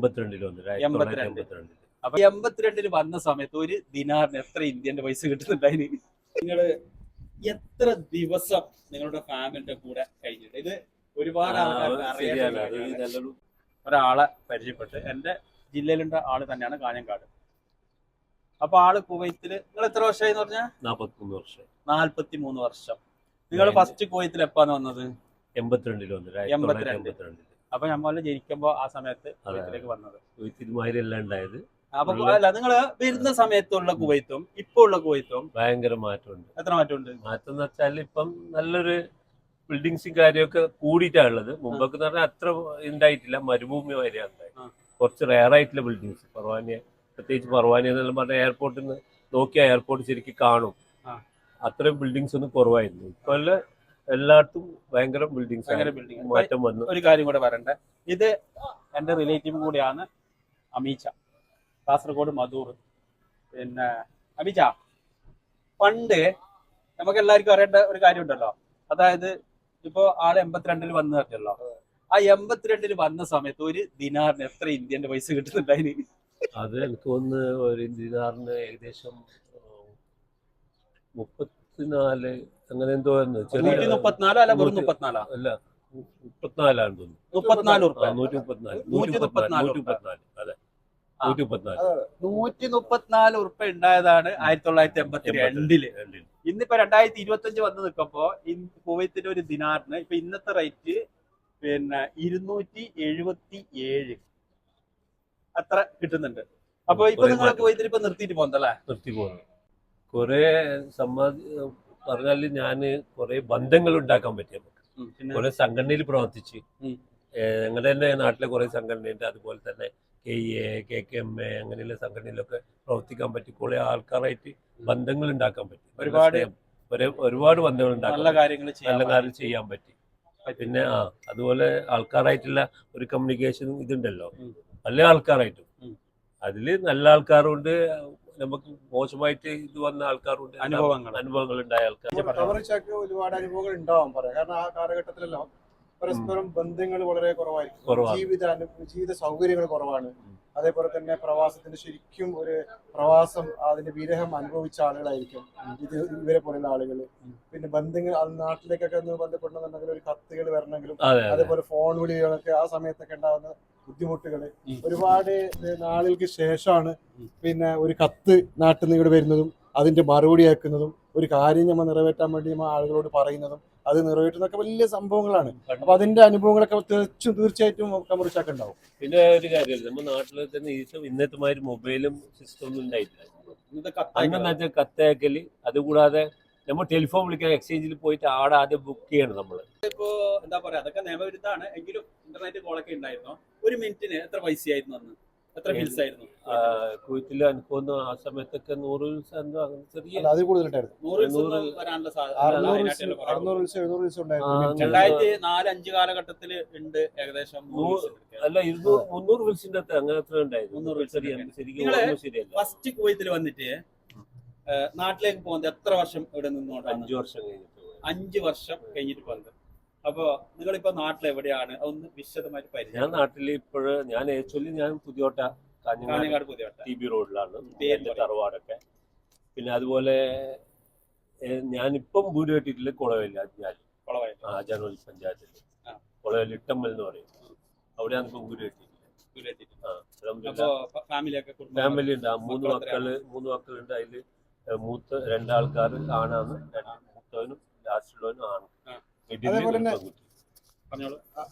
എൺപത്തിരണ്ടിൽ എൺപത്തിരണ്ട്. എൺപത്തിരണ്ടിൽ അപ്പൊ എൺപത്തിരണ്ടിൽ വന്ന സമയത്ത് ഒരു ദിനാറിന് എത്ര ഇന്ത്യന്റെ പൈസ കിട്ടുന്നുണ്ടായിന്? നിങ്ങൾ എത്ര ദിവസം നിങ്ങളുടെ ഫാമിലിന്റെ കൂടെ കഴിഞ്ഞിട്ട്? ഇത് ഒരുപാട് ഒരാളെ പരിചയപ്പെട്ട് എന്റെ ജില്ലയിലുള്ള ആൾ തന്നെയാണ് കാഞ്ഞങ്കാട് അപ്പൊ ആൾ കുവൈത്തിൽ നിങ്ങൾ എത്ര വർഷമായി എന്ന് പറഞ്ഞാൽ നാപ്പത്തിമൂന്ന് വർഷം നാല്പത്തി മൂന്ന് വർഷം നിങ്ങൾ ഫസ്റ്റ് കുവൈത്തിൽ എപ്പാന്ന് വന്നത്? എൺപത്തിരണ്ടിൽ വന്നു ആയിരത്തി തൊള്ളായിരത്തി എൺപത്തിരണ്ട്. അപ്പൊ നമ്മൾ ജനിക്കുമ്പോ ആ സമയത്ത് കുവൈത്തിലേക്ക് വന്നത്. ഉണ്ടായത്. അപ്പൊ അല്ല നിങ്ങൾ വരുന്ന സമയത്തുള്ള കുവൈത്തും ഇപ്പൊ ഉള്ള കുവൈത്തും ഭയങ്കര മാറ്റമുണ്ട്. എത്ര മാറ്റമുണ്ട്? മാറ്റം എന്ന് വെച്ചാൽ ഇപ്പം നല്ലൊരു ബിൽഡിങ്സും കാര്യമൊക്കെ കൂടിയിട്ടാണ് ഉള്ളത്. മുമ്പൊക്കെ എന്ന് പറഞ്ഞാൽ അത്ര ഉണ്ടായിട്ടില്ല മരുഭൂമി ഉണ്ടായത്. കുറച്ച് റയർ ആയിട്ടുള്ള ബിൽഡിങ്സ്. പർവാനിയ പ്രത്യേകിച്ച് പർവാനിയ എന്നെല്ലാം പറഞ്ഞാൽ എയർപോർട്ടിൽ നിന്ന് നോക്കിയാൽ എയർപോർട്ട് ശരിക്കും കാണും. അത്രയും ബിൽഡിങ്സ് ഒന്നും കുറവായിരുന്നു. ഇപ്പൊ എല്ലായിടത്തും ഭയങ്കര ഭയങ്കര ബിൽഡിംഗ് മാറ്റം വന്നു. ഒരു കാര്യം കൂടെ പറയണ്ടേ? ഇത് എന്റെ റിലേറ്റീവ് കൂടിയാണ് അമീച്ച. കാസർഗോഡ് മധൂർ. പിന്നെ അമീച്ച പണ്ട് നമുക്ക് എല്ലാവർക്കും അറിയേണ്ട ഒരു കാര്യം ഉണ്ടല്ലോ. അതായത് ഇപ്പോ ആൾ എൺപത്തിരണ്ടിൽ വന്നു പറഞ്ഞല്ലോ. ആ എൺപത്തിരണ്ടിൽ വന്ന സമയത്ത് ഒരു ദിനാറിന് എത്ര ഇന്ത്യന്റെ പൈസ കിട്ടുന്നുണ്ടായിന് അത് എനിക്ക് തോന്നുന്നു ഒരു ദിനാറിന് ഏകദേശം മുപ്പത്തിനാല് അങ്ങനെ എന്തോ ആയിരുന്നു. നൂറ്റി ചെറിയ മുപ്പത്തിനാലോ അല്ല വെറും നൂറ്റി- മുപ്പത്തിനാലോ? അല്ല മുപ്പത്തിനാലാണ് തോന്നുന്നു. മുപ്പത്തിനാല് ആ, ഉറുപ്പ നൂറ്റി മുപ്പത്തിനാല്. നൂറ്റി നൂറ്റി മുപ്പത്തിനാല് മുപ്പത്തിനാല് നൂറ്റി മുപ്പത്തിനാല്. അതെ. ആ. നൂറ്റി മുപ്പത്തിനാല്. നൂറ്റി മുപ്പത്തിനാല് ഉറുപ്പ ഉണ്ടായതാണ് ആയിരത്തി തൊള്ളായിരത്തി എൺപത്തി രണ്ടിൽ. ഇന്നിപ്പോ രണ്ടായിരത്തി ഇരുപത്തി അഞ്ച് വന്ന് നിൽക്കുമ്പോ ഇൻ- കുവൈത്തിന്റെ ഒരു ദിനാറിന് ഇപ്പൊ ഇന്നത്തെ റേറ്റ് പിന്നെ ഇരുന്നൂറ്റി എഴുപത്തി ഏഴ് അത്ര കിട്ടുന്നുണ്ട്. അപ്പൊ ഇപ്പൊ കുറേ നിങ്ങൾ മാറ്റം. കുവൈത്തിൽ ഇപ്പൊ നിർത്തിയിട്ട് പോകുന്നല്ലേ നിർത്തി പോകുന്നു കുറെ സമ്മാതി പറഞ്ഞാൽ ഞാൻ കുറെ ബന്ധങ്ങൾ ഉണ്ടാക്കാൻ പറ്റി നമുക്ക്. കുറെ സംഘടനയിൽ പ്രവർത്തിച്ച്. ഞങ്ങളുടെ തന്നെ നാട്ടിലെ കുറെ സംഘടനയുണ്ട്. അതുപോലെ തന്നെ K A K K M A അങ്ങനെയുള്ള സംഘടനയിലൊക്കെ പ്രവർത്തിക്കാൻ പറ്റി. കുറെ ആൾക്കാരായിട്ട് ബന്ധങ്ങൾ ഉണ്ടാക്കാൻ പറ്റി. ഒരുപാട് ഒരുപാട് ബന്ധങ്ങൾ ഉണ്ടാക്കാൻ നല്ല. കാര്യങ്ങൾ നല്ല കാര്യം ചെയ്യാൻ പറ്റി. പിന്നെ ആ അതുപോലെ ആൾക്കാരായിട്ടുള്ള ഒരു കമ്മ്യൂണിക്കേഷനും ഇതുണ്ടല്ലോ. നല്ല ആൾക്കാരായിട്ടും. അതിൽ നല്ല ആൾക്കാരുണ്ട്. നമുക്ക് മോശമായിട്ട് ഇത് വന്ന ആൾക്കാരുണ്ട്. അനുഭവങ്ങൾ അനുഭവങ്ങൾ ഉണ്ടായ ആൾക്കാർ ഒരുപാട് അനുഭവങ്ങൾ ഉണ്ടാവാൻ പറയാം. കാരണം ആ കാലഘട്ടത്തിലെല്ലാം പരസ്പരം ബന്ധങ്ങൾ വളരെ കുറവായിരിക്കും. ജീവിത ജീവിത സൗകര്യങ്ങൾ കുറവാണ്. അതേപോലെ തന്നെ പ്രവാസത്തിന്റെ ശരിക്കും ഒരു പ്രവാസം അതിന്റെ വിരഹം അനുഭവിച്ച ആളുകളായിരിക്കും. ഇത് ഇവരെ പോലെയുള്ള ആളുകൾ. പിന്നെ ബന്ധങ്ങൾ അത് നാട്ടിലേക്കൊക്കെ ഒന്ന് ബന്ധപ്പെടണമെന്നുണ്ടെങ്കിൽ ഒരു കത്തുകൾ വരണമെങ്കിലും അതെ അതെ. അതേപോലെ ഫോൺ വിളികളൊക്കെ ആ സമയത്തൊക്കെ ഉണ്ടാകുന്ന ബുദ്ധിമുട്ടുകൾ. ഒരുപാട് നാളുകൾക്ക് ശേഷമാണ് പിന്നെ ഒരു കത്ത് നാട്ടിൽ നിന്ന് ഇവിടെ വരുന്നതും അതിന്റെ മറുപടി അയക്കുന്നതും ഒരു കാര്യം നമ്മൾ നിറവേറ്റാൻ വേണ്ടി നമ്മൾ ആളുകളോട് പറയുന്നതും അത് നിറവേറ്റുന്നതൊക്കെ വലിയ സംഭവങ്ങളാണ്. അപ്പൊ അതിന്റെ അനുഭവങ്ങളൊക്കെ തീർച്ചും തീർച്ചയായിട്ടും കമറിച്ചാക്ക് ഉണ്ടാവും പിന്നെ ഒരു കാര്യമില്ല നമ്മുടെ നാട്ടിൽ തന്നെ ഇന്നത്തെ മാതിരി മൊബൈലും സിസ്റ്റം ഒന്നും ഉണ്ടായിട്ടില്ല. കത്തയക്കൽ. കത്തയക്കൽ അതുകൂടാതെ നമ്മൾ ടെലിഫോൺ വിളിക്കാൻ എക്സ്ചേഞ്ചിൽ പോയിട്ട് ആടെ ആദ്യം ബുക്ക് ചെയ്യണം നമ്മൾ ഇപ്പോ എന്താ പറയാ അതൊക്കെ നിയമവിരുദ്ധാണ് എങ്കിലും ഇന്റർനെറ്റ് കോളൊക്കെ ഉണ്ടായിരുന്നോ? ഒരു മിനിറ്റിന് എത്ര പൈസയായിരുന്നു അന്ന്? എത്ര ബിൽസ് ആയിരുന്നു കുവൈത്തിൽ അനുഭവം ആ സമയത്തൊക്കെ നൂറ് ബിൽസ് എന്തോ അങ്ങനെ ചെറിയ അല്ല അത് കൂടുതലുണ്ടായിരുന്നു. നൂറ് ദിവസം നൂറ് ഒന്നും വരാനുള്ള സാ- അറുന്നൂറ് അതിനായിട്ടുള്ള ദിവസം കുറവ്. അറുന്നൂറ് ദിവസം എഴുന്നൂറ് ദിവസം ഉണ്ടായിരുന്നു. രണ്ടായിരത്തി നാല് അഞ്ച് കാലഘട്ടത്തിൽ ഉണ്ട് ഏകദേശം അല്ല ഇരുന്നൂറ് മുന്നൂറ് വിളിച്ചിന്റെ അത്ര അങ്ങനെ അത്ര ഉണ്ടായിരുന്നു. മുന്നൂറ് ബിൽസ് ശരിയല്ല. ഫസ്റ്റ് കുവൈത്തിൽ വന്നിട്ട് നാട്ടിലേക്ക് പോകുന്നത് എത്ര വർഷം ഇവിടെ നിന്നുകൊണ്ടാണ് അഞ്ചു വർഷം കഴിഞ്ഞിട്ട്. അഞ്ച് വർഷം കഴിഞ്ഞിട്ട് പോകുന്നത് അപ്പൊ നിങ്ങളിപ്പോ നാട്ടിൽ എവിടെയാണ് അതൊന്ന് വിശദമായിട്ട് പരിചയം ഞാൻ നാട്ടിൽ ഇപ്പോഴ് ഞാൻ ആക്ച്വലി ഞാൻ പുതിയോട്ട കാഞ്ഞങ്ങാട് പുതിയോട്ട. പുതിയ ടി ബി റോഡിലാണ്. എന്റെ തറവാടൊക്കെ. പിന്നെ അതുപോലെ ഞാനിപ്പം വീട് കെട്ടിയിട്ടില്ല കുളവില്ല ഞാൻ കുളവായിട്ട് ആ ജനറൽ പഞ്ചായത്തിൽ. കുളവിൽ ഇട്ടമ്മൽ എന്ന് പറയും. അവിടെയാണ് ഇപ്പം വീട് കെട്ടിയിട്ടില്ല ഫാമിലി ഉണ്ട്. മൂന്ന്? മക്കൾ മൂന്ന് മക്കളുണ്ട്. അതിൽ മൂത്ത രണ്ടാൾക്കാർ ആണാണ്. മൂത്തവനും ലാസ്റ്റ് ലാസ്റ്റുള്ളവനും ആണ് അതേപോലെ തന്നെ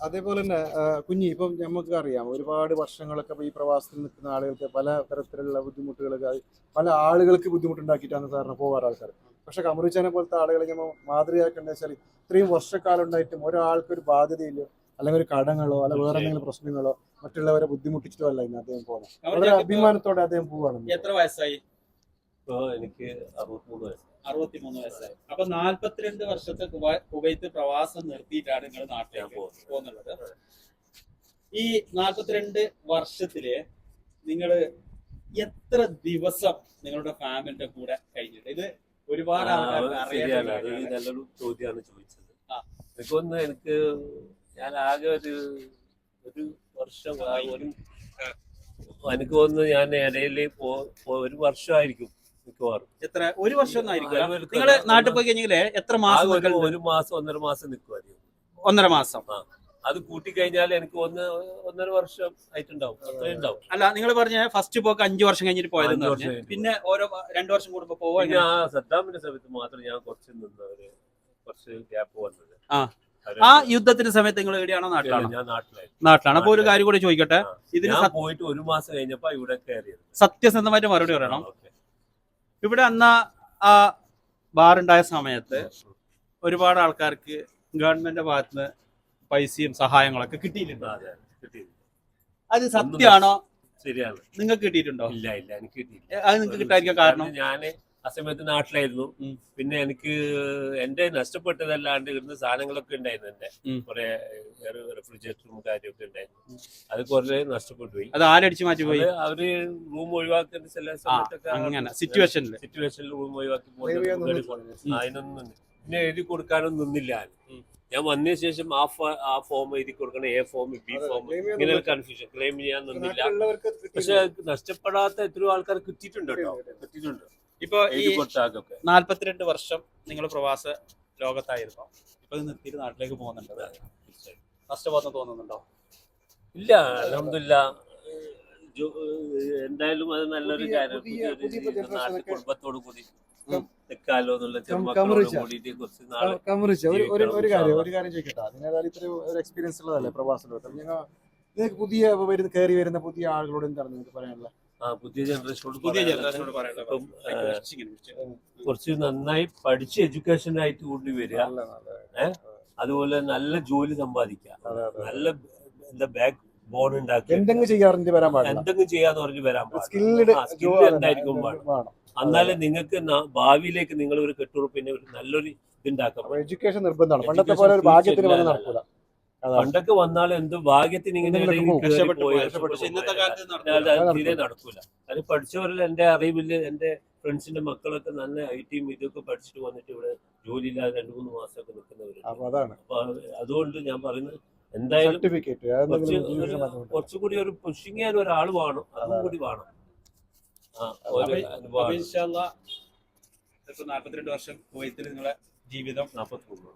അതേപോലെ തന്നെ കുഞ്ഞി ഇപ്പം നമുക്ക് അറിയാം ഒരുപാട് വർഷങ്ങളൊക്കെ ഈ പ്രവാസത്തിൽ നിൽക്കുന്ന ആളുകൾക്ക് പല തരത്തിലുള്ള ബുദ്ധിമുട്ടുകളൊക്കെ പല ആളുകൾക്ക് ബുദ്ധിമുട്ടുണ്ടാക്കിയിട്ടാണ് സാറിന് പോകാറ് ആൾക്കാർ പക്ഷെ കമറിച്ചാനെ പോലത്തെ ആളുകളെ നമ്മൾ മാതൃകയാക്കേണ്ടത് വെച്ചാൽ ഇത്രയും വർഷക്കാലം ഉണ്ടായിട്ടും ഒരാൾക്ക് ഒരു ബാധ്യതയില്ലോ അല്ലെങ്കിൽ ഒരു കടങ്ങളോ അല്ലെങ്കിൽ വേറെ എന്തെങ്കിലും പ്രശ്നങ്ങളോ മറ്റുള്ളവരെ ബുദ്ധിമുട്ടിച്ചിട്ടോ അല്ല ഇന്ന് അദ്ദേഹം പോകുന്നത്. വളരെ അഭിമാനത്തോടെ അദ്ദേഹം പോവാണ് എത്ര വയസ്സായി? ഇപ്പൊ എനിക്ക് അറുപത്തിമൂന്ന് വയസ്സ്. അറുപത്തിമൂന്ന് വയസ്സായി അപ്പൊ നാല്പത്തിരണ്ട് വർഷത്തെ കുവൈ- കുവൈത്ത് പ്രവാസം നിർത്തിയിട്ടാണ് നിങ്ങൾ നാട്ടിലേക്ക്. പോകുന്നുള്ളത് ഈ നാല്പത്തിരണ്ട് വർഷത്തിൽ നിങ്ങൾ എത്ര ദിവസം നിങ്ങളുടെ ഫാമിലിന്റെ കൂടെ കഴിഞ്ഞിട്ട് ഇത് ഒരുപാട്. നല്ലൊരു ചോദ്യമാണ് ചോദിച്ചത്. എനിക്കൊന്ന് എനിക്ക് ഞാൻ ആകെ ഒരു ഒരു വർഷം ഒരു എനിക്ക് തോന്നുന്നു ഞാൻ ഇടയിൽ ഒരു വർഷമായിരിക്കും മിക്കവാറും. എത്ര? ഒരു വർഷം ഒന്നും ആയിരിക്കും നിങ്ങൾ നാട്ടിൽ പോയി കഴിഞ്ഞെങ്കിലേ എത്ര മാസം ഒരു- മാസം ഒന്നര മാസം നിൽക്കുമായിരിക്കും ഒന്നര മാസം. അത് കൂട്ടിക്കഴിഞ്ഞാൽ എനിക്ക് ഒന്ന് ഒന്നര വർഷം ആയിട്ടുണ്ടാവും. ഉണ്ടാവും. അല്ല നിങ്ങൾ പറഞ്ഞ ഫസ്റ്റ് പോക്ക് അഞ്ചു വർഷം കഴിഞ്ഞിട്ട് കഴിഞ്ഞിട്ട് പിന്നെ ഓരോ രണ്ടു വർഷം കൂടുമ്പോ പോവാ സദ്ദാമിന്റെ സമയത്ത് മാത്രം ഞാൻ കുറച്ച് നിന്നവര് കുറച്ച് ഗ്യാപ്പ് വന്നത്. ആ. യുദ്ധത്തിന്റെ സമയത്ത് നിങ്ങൾ എവിടെയാണോ നാട്ടിലാണ്? നാട്ടിലാണ്? അപ്പൊ ഒരു കാര്യം കൂടി ചോദിക്കട്ടെ. ഇതിന് പോയിട്ട് ഒരു മാസം കഴിഞ്ഞപ്പോ ഇവിടെ കയറിയത്. സത്യസന്ധമായിട്ട് മറുപടി പറയണം. ഇവിടെ അന്ന് ആ ബാറുണ്ടായ സമയത്ത് ഒരുപാട് ആൾക്കാർക്ക് ഗവൺമെന്റിന്റെ ഭാഗത്തുനിന്ന് പൈസയും സഹായങ്ങളൊക്കെ കിട്ടിയിട്ടുണ്ട്. അതെ, സത്യമാണോ? ശരിയാണ്. നിങ്ങൾക്ക് കിട്ടിയിട്ടുണ്ടോ? ഇല്ല ഇല്ല എനിക്ക് കിട്ടിയില്ല. അത് നിങ്ങൾക്ക് കിട്ടാതിരിക്കാൻ കാരണം? ഞാൻ ആ സമയത്ത് നാട്ടിലായിരുന്നു പിന്നെ എനിക്ക് എന്റെ നഷ്ടപ്പെട്ടതല്ലാണ്ട് ഇവിടുന്ന് സാധനങ്ങളൊക്കെ ഉണ്ടായിരുന്നു എന്റെ. കുറെ റെഫ്രിജറേറ്ററും കാര്യമൊക്കെ ഉണ്ടായിരുന്നു. അത് കുറെ നഷ്ടപ്പെട്ടു പോയി അത് ആരടിച്ചു മാറ്റി പോയി അവർ റൂം ഒഴിവാക്കേണ്ട ചില സമയത്തൊക്കെ അങ്ങനെ. സിറ്റുവേഷനിൽ സിറ്റുവേഷനിൽ റൂം ഒഴിവാക്കി. അതിനൊന്നും പിന്നെ എഴുതി കൊടുക്കാനൊന്നും നിന്നില്ല ഞാൻ. വന്നതിന് ശേഷം ആ ഫ- ആ ഫോം എഴുതി കൊടുക്കണം എ ഫോം ബി ഫോം ഇങ്ങനെ കൺഫ്യൂഷൻ ക്ലെയിം ചെയ്യാൻ നിന്നില്ല. പക്ഷെ. നഷ്ടപ്പെടാത്ത എത്രയോ ആൾക്കാർ കിട്ടിയിട്ടുണ്ട് കേട്ടോ. കിട്ടിയിട്ടുണ്ട്. ഇപ്പൊ ഈ നാല്പത്തിരണ്ട് വർഷം നിങ്ങൾ പ്രവാസ ലോകത്തായിരുന്നു. ഇപ്പൊ നിർത്തി നിർത്തിയിട്ട് നാട്ടിലേക്ക് പോകുന്നുണ്ട് നഷ്ടബോധം തോന്നുന്നുണ്ടോ? ഇല്ല അലഹമില്ല എന്തായാലും അത് നല്ലൊരു കാര്യം. നാട്ടിൽ കുടുംബത്തോട് കൂടി ഉം. നിൽക്കാലോ എന്നുള്ള ചെറുമക്കളോട് കുറച്ച് നാളെ ഒരു കാര്യം ഒരു കാര്യം ചോദിക്കട്ടെ. ഇത്ര ഒരു എക്സ്പീരിയൻസ് ഉള്ളതല്ലേ പ്രവാസ ലോകത്ത്? നിങ്ങൾ പുതിയ വരുന്ന കയറി വരുന്ന പുതിയ ആളുകളോട് എന്താണ് നിങ്ങൾക്ക് പറയാനുള്ളത്? പുതിയ ജനറേഷനോട് പുതിയ ജനറേഷനോട് പറയാനുള്ളത് കുറച്ച് നന്നായി പഠിച്ച് എഡ്യൂക്കേഷൻ ആയിട്ട് കൂടി വരിക. അതുപോലെ നല്ല ജോലി സമ്പാദിക്കുക. നല്ല എന്താ ബാക്ക് ബോൺ ഉണ്ടാക്കി എന്തെങ്കിലും ചെയ്യാറിഞ്ഞ് വരാൻ പാടില്ല. എന്തെങ്കിലും ചെയ്യാന്ന് പറഞ്ഞ് വരാൻ പാടില്ല. എന്തായിരിക്കും വേണം. എന്നാലേ നിങ്ങൾക്ക് ഭാവിയിലേക്ക് നിങ്ങൾ ഒരു പിന്നെ ഒരു നല്ലൊരു ഇത് ഉണ്ടാക്കാം എഡ്യൂക്കേഷൻ നിർബന്ധമാണ്. പണ്ടത്തെ പോലെ ഒരു ഭാഗ്യത്തിന് നടക്കൂല. പണ്ടൊക്കെ വന്നാൽ എന്ത് ഭാഗ്യത്തിന് ഇങ്ങനെ ഇന്നത്തെ കാലത്ത് നടക്കില്ല. തീരെ നടക്കൂല. അത് പഠിച്ചവരിൽ എന്റെ അറിവിൽ എന്റെ ഫ്രണ്ട്സിന്റെ മക്കളൊക്കെ നല്ല ഐ ടിയും ഇതൊക്കെ പഠിച്ചിട്ട് വന്നിട്ട് ഇവിടെ ജോലിയില്ലാതെ രണ്ടു മൂന്ന് മാസമൊക്കെ നിൽക്കുന്നവരുണ്ട്. അപ്പൊ അതാണ്. അപ്പൊ അതുകൊണ്ട് ഞാൻ പറയുന്നത് എന്തായാലും കുറച്ചുകൂടി ഒരു പുഷിങ് ചെയ്യാൻ ഒരാൾ വേണം. അതും കൂടി വേണം. നാല്പത്തിരണ്ട് വർഷം കുവൈത്തിൽ നിങ്ങളെ ജീവിതം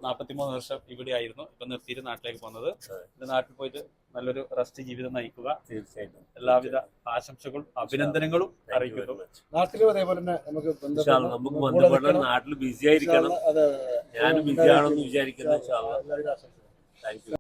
നാൽപ്പത്തിമൂന്ന് വർഷം ഇവിടെ ആയിരുന്നു ഇപ്പൊ നിർത്തിയിട്ട് നാട്ടിലേക്ക് പോകുന്നത്. ഇത് നാട്ടിൽ പോയിട്ട് നല്ലൊരു റെസ്റ്റ് ജീവിതം നയിക്കുക. തീർച്ചയായിട്ടും. എല്ലാവിധ ആശംസകളും അഭിനന്ദനങ്ങളും അറിയിക്കുന്നു. നാട്ടിലും അതേപോലെ തന്നെ നമുക്ക് നമുക്ക് ബന്ധപ്പെട്ട നാട്ടിൽ ബിസി ആയിരിക്കണം. ഞാനും ബിസി ആണെന്ന് വിചാരിക്കുന്നു. Thank you